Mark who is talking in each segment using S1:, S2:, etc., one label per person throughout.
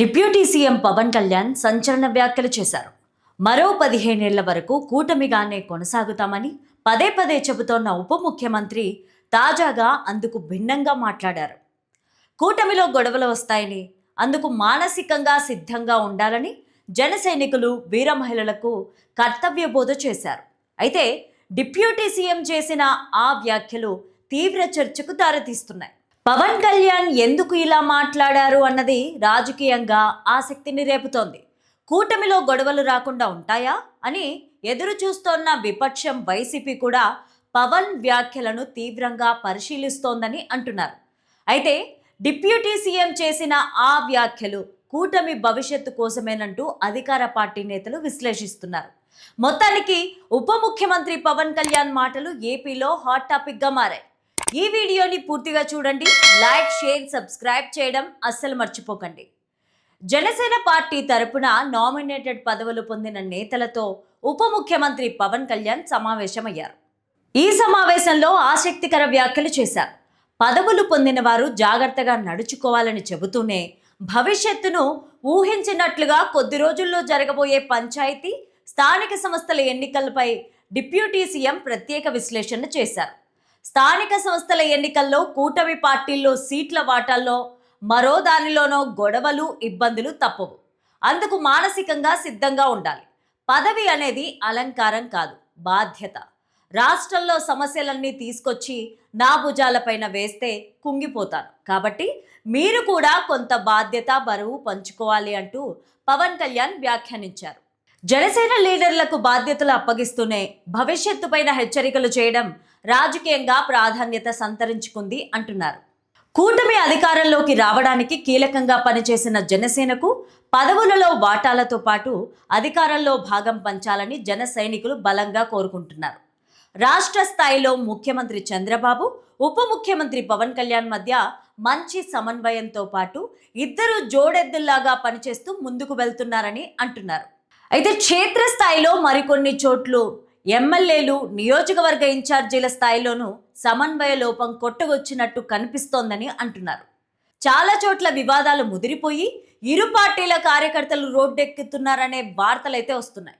S1: Deputy CM Pawan Kalyan సంచలన వ్యాఖ్యలు చేశారు. మరో పదిహేనేళ్ళ వరకు కూటమిగానే కొనసాగుతామని పదే పదే చెబుతోన్న ఉప ముఖ్యమంత్రి తాజాగా అందుకు భిన్నంగా మాట్లాడారు. కూటమిలో గొడవలు వస్తాయని అందుకు మానసికంగా సిద్ధంగా ఉండాలని జన సైనికులు వీర మహిళలకు కర్తవ్య బోధ చేశారు. అయితే డిప్యూటీ సీఎం చేసిన ఆ వ్యాఖ్యలు తీవ్ర చర్చకు దారితీస్తున్నాయి. పవన్ కళ్యాణ్ ఎందుకు ఇలా మాట్లాడారు అన్నది రాజకీయంగా ఆసక్తిని రేపుతోంది. కూటమిలో గొడవలు రాకుండా ఉంటాయా అని ఎదురు చూస్తోన్న విపక్షం వైసీపీ కూడా పవన్ వ్యాఖ్యలను తీవ్రంగా పరిశీలిస్తోందని అంటున్నారు. అయితే డిప్యూటీ సీఎం చేసిన ఆ వ్యాఖ్యలు కూటమి భవిష్యత్తు కోసమేనంటూ అధికార పార్టీ నేతలు విశ్లేషిస్తున్నారు. మొత్తానికి ఉప ముఖ్యమంత్రి పవన్ కళ్యాణ్ మాటలు ఏపీలో హాట్ టాపిక్గా మారాయి. ఈ వీడియోని పూర్తిగా చూడండి లైక్ షేర్ సబ్స్క్రైబ్ చేయడం అస్సలు మర్చిపోకండి. జనసేన పార్టీ తరపున నామినేటెడ్ పదవులు పొందిన నేతలతో ఉప ముఖ్యమంత్రి పవన్ కళ్యాణ్ సమావేశమయ్యారు. ఈ సమావేశంలో ఆసక్తికర వ్యాఖ్యలు చేశారు. పదవులు పొందిన వారు జాగ్రత్తగా నడుచుకోవాలని చెబుతూనే భవిష్యత్తును ఊహించినట్లుగా కొద్ది రోజుల్లో జరగబోయే పంచాయతీ స్థానిక సంస్థల ఎన్నికలపై డిప్యూటీ సీఎం ప్రత్యేక విశ్లేషణ చేశారు. స్థానిక సంస్థల ఎన్నికల్లో కూటమి పార్టీల్లో సీట్ల వాటాల్లో మరో దానిలోనో గొడవలు ఇబ్బందులు తప్పవు. అందుకు మానసికంగా సిద్ధంగా ఉండాలి. పదవి అనేది అలంకారం కాదు బాధ్యత. రాష్ట్రంలో సమస్యలన్నీ తీసుకొచ్చి నా భుజాలపైన వేస్తే కుంగిపోతాను. కాబట్టి మీరు కూడా కొంత బాధ్యత బరువు పంచుకోవాలి అంటూ పవన్ కళ్యాణ్ వ్యాఖ్యానించారు. జనసేన లీడర్లకు బాధ్యతలు అప్పగిస్తూనే భవిష్యత్తుపైన హెచ్చరికలు చేయడం రాజకీయంగా ప్రాధాన్యత సంతరించుకుంది అంటున్నారు. కూటమి అధికారంలోకి రావడానికి కీలకంగా పనిచేసిన జనసేనకు పదవులలో వాటాలతో పాటు అధికారంలో భాగం పంచాలని జన సైనికులు బలంగా కోరుకుంటున్నారు. రాష్ట్ర స్థాయిలో ముఖ్యమంత్రి చంద్రబాబు ఉప ముఖ్యమంత్రి పవన్ కళ్యాణ్ మధ్య మంచి సమన్వయంతో పాటు ఇద్దరు జోడెద్దుల్లాగా పనిచేస్తూ ముందుకు వెళ్తున్నారని అంటున్నారు. అయితే క్షేత్రస్థాయిలో మరికొన్ని చోట్లు ఎమ్మెల్యేలు నియోజకవర్గ ఇన్ఛార్జీల స్థాయిలోనూ సమన్వయ లోపం కొట్టుకొచ్చినట్టు కనిపిస్తోందని అంటున్నారు. చాలా చోట్ల వివాదాలు ముదిరిపోయి ఇరు పార్టీల కార్యకర్తలు రోడ్డెక్కుతున్నారనే వార్తలైతే వస్తున్నాయి.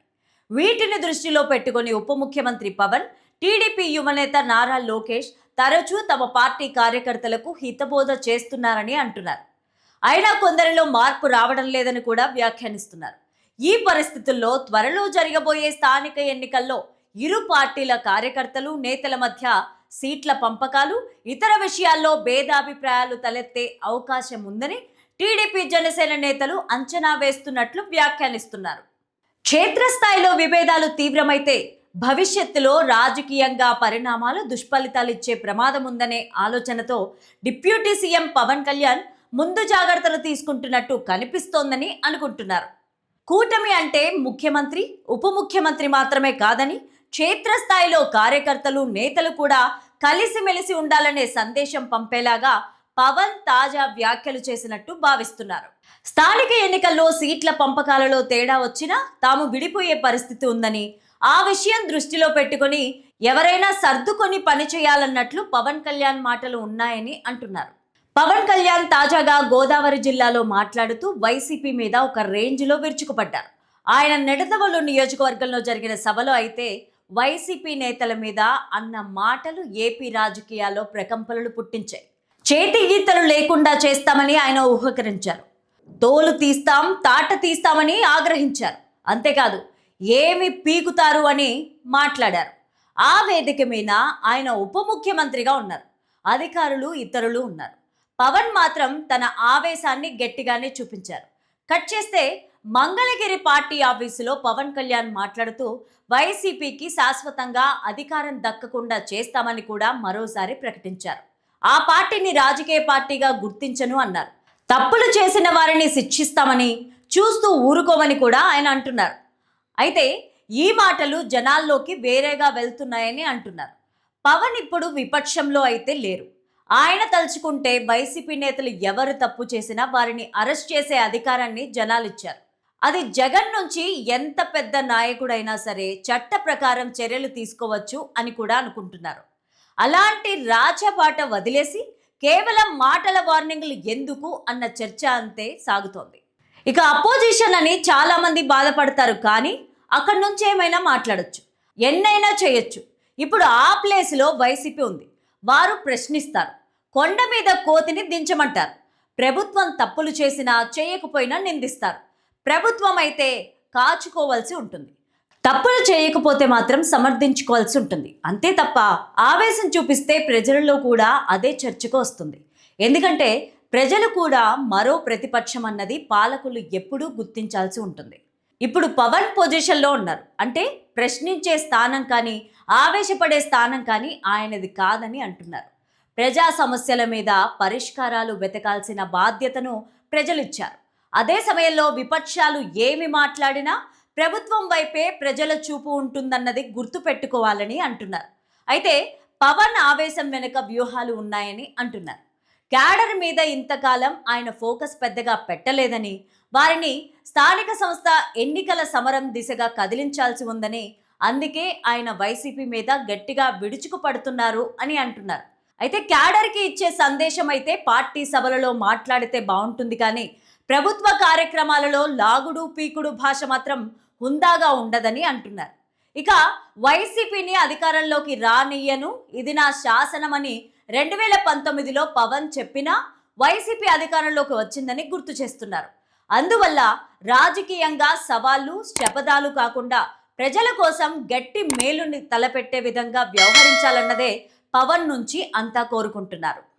S1: వీటిని దృష్టిలో పెట్టుకుని ఉప ముఖ్యమంత్రి పవన్ టీడీపీ యువనేత నారా లోకేష్ తరచూ తమ పార్టీ కార్యకర్తలకు హితబోధ చేస్తున్నారని అంటున్నారు. అయినా కొందరిలో మార్పు రావడం లేదని కూడా వ్యాఖ్యానిస్తున్నారు. ఈ పరిస్థితుల్లో త్వరలో జరగబోయే స్థానిక ఎన్నికల్లో ఇరు పార్టీల కార్యకర్తలు నేతల మధ్య సీట్ల పంపకాలు ఇతర విషయాల్లో భేదాభిప్రాయాలు తలెత్తే అవకాశం ఉందని టీడీపీ జనసేన నేతలు అంచనా వేస్తున్నట్లు వ్యాఖ్యానిస్తున్నారు. క్షేత్రస్థాయిలో విభేదాలు తీవ్రమైతే భవిష్యత్తులో రాజకీయంగా పరిణామాలు దుష్ఫలితాలు ఇచ్చే ప్రమాదం ఉందనే ఆలోచనతో డిప్యూటీ సీఎం పవన్ కళ్యాణ్ ముందు జాగ్రత్తలు తీసుకుంటున్నట్టు కనిపిస్తోందని అనుకుంటున్నారు. కూటమి అంటే ముఖ్యమంత్రి ఉప ముఖ్యమంత్రి మాత్రమే కాదని క్షేత్రస్థాయిలో కార్యకర్తలు నేతలు కూడా కలిసిమెలిసి ఉండాలనే సందేశం పంపేలాగా పవన్ తాజా వ్యాఖ్యలు చేసినట్టు భావిస్తున్నారు. స్థానిక ఎన్నికల్లో సీట్ల పంపకాలలో తేడా వచ్చినా తాము విడిపోయే పరిస్థితి ఉందని ఆ విషయం దృష్టిలో పెట్టుకొని ఎవరైనా సర్దుకొని పని చేయాలన్నట్లు పవన్ కళ్యాణ్ మాటలు ఉన్నాయని అంటున్నారు. పవన్ కళ్యాణ్ తాజాగా గోదావరి జిల్లాలో మాట్లాడుతూ వైసీపీ మీద ఒక రేంజ్లో విరుచుకుపడ్డారు. ఆయన నిడదవలు నియోజకవర్గంలో జరిగిన సభలో అయితే వైసీపీ నేతల మీద అన్న మాటలు ఏపీ రాజకీయాల్లో ప్రకంపనలు పుట్టించాయి. చేతి గీతలు లేకుండా చేస్తామని ఆయన ఊహకరించారు. తోలు తీస్తాం తాట తీస్తామని ఆగ్రహించారు. అంతేకాదు ఏమి పీకుతారు అని మాట్లాడారు. ఆ వేదిక మీద ఆయన ఉప ముఖ్యమంత్రిగా ఉన్నారు. అధికారులు ఇతరులు ఉన్నారు. పవన్ మాత్రం తన ఆవేశాన్ని గట్టిగానే చూపించారు. కట్ చేస్తే మంగళగిరి పార్టీ ఆఫీసులో పవన్ కళ్యాణ్ మాట్లాడుతూ వైసీపీకి శాశ్వతంగా అధికారం దక్కకుండా చేస్తామని కూడా మరోసారి ప్రకటించారు. ఆ పార్టీని రాజకీయ పార్టీగా గుర్తించను అన్నారు. తప్పులు చేసిన వారిని శిక్షిస్తామని చూస్తూ ఊరుకోమని కూడా ఆయన అంటున్నారు. అయితే ఈ మాటలు జనాల్లోకి వేరేగా వెళ్తున్నాయని అంటున్నారు. పవన్ ఇప్పుడు విపక్షంలో అయితే లేరు. ఆయన తలుచుకుంటే వైసీపీ నేతలు ఎవరు తప్పు చేసినా వారిని అరెస్ట్ చేసే అధికారాన్ని జనాలిచ్చారు అది జగన్ నుంచి ఎంత పెద్ద నాయకుడైనా సరే చట్ట ప్రకారం చర్యలు తీసుకోవచ్చు అని కూడా అనుకుంటున్నారు. అలాంటి రాచబాట వదిలేసి కేవలం మాటల వార్నింగ్లు ఎందుకు అన్న చర్చ అంతే సాగుతోంది. ఇక అపోజిషన్ అని చాలా మంది బాధపడతారు కానీ అక్కడి నుంచి ఏమైనా మాట్లాడొచ్చు. ఎన్నైనా చేయొచ్చు. ఇప్పుడు ఆ ప్లేస్లో వైసీపీ ఉంది. వారు ప్రశ్నిస్తారు. కొండ మీద కోతిని దించమంటారు. ప్రభుత్వం తప్పులు చేసినా చేయకపోయినా నిందిస్తారు. ప్రభుత్వం అయితే కాచుకోవాల్సి ఉంటుంది. తప్పులు చేయకపోతే మాత్రం సమర్థించుకోవాల్సి ఉంటుంది. అంతే తప్ప ఆవేశం చూపిస్తే ప్రజలలో కూడా అదే చర్చకు వస్తుంది. ఎందుకంటే ప్రజలు కూడా మరో ప్రతిపక్షం అన్నది పాలకులు ఎప్పుడూ గుర్తించాల్సి ఉంటుంది. ఇప్పుడు పవన్ పొజిషన్లో ఉన్నారు. అంటే ప్రశ్నించే స్థానం కానీ ఆవేశపడే స్థానం కానీ ఆయనది కాదని అంటున్నారు. ప్రజా సమస్యల మీద పరిష్కారాలు వెతకాల్సిన బాధ్యతను ప్రజలు ఇచ్చారు అదే సమయంలో విపక్షాలు ఏమి మాట్లాడినా ప్రభుత్వం వైపే ప్రజల చూపు ఉంటుందన్నది గుర్తుపెట్టుకోవాలని అంటున్నారు. అయితే పవన్ ఆవేశం వెనుక వ్యూహాలు ఉన్నాయని అంటున్నారు. క్యాడర్ మీద ఇంతకాలం ఆయన ఫోకస్ పెద్దగా పెట్టలేదని వారిని స్థానిక సంస్థ ఎన్నికల సమరం దిశగా కదిలించాల్సి ఉందని అందుకే ఆయన వైసీపీ మీద గట్టిగా విడుచుకుపడుతున్నారు అని అంటున్నారు. అయితే క్యాడర్కి ఇచ్చే సందేశం అయితే పార్టీ సభలలో మాట్లాడితే బాగుంటుంది కానీ ప్రభుత్వ కార్యక్రమాలలో లాగుడు పీకుడు భాష మాత్రం హుందాగా ఉండదని అంటున్నారు. ఇక వైసీపీని అధికారంలోకి రానియ్యను ఇది నా శాసనమని రెండు వేల పంతొమ్మిదిలో పవన్ చెప్పినా వైసీపీ అధికారంలోకి వచ్చిందని గుర్తు చేస్తున్నారు. అందువల్ల రాజకీయంగా సవాళ్ళు శపథాలు కాకుండా ప్రజల కోసం గట్టి మేలుని తలపెట్టే విధంగా వ్యవహరించాలన్నదే పవన్ నుంచి అంతా కోరుకుంటున్నారు.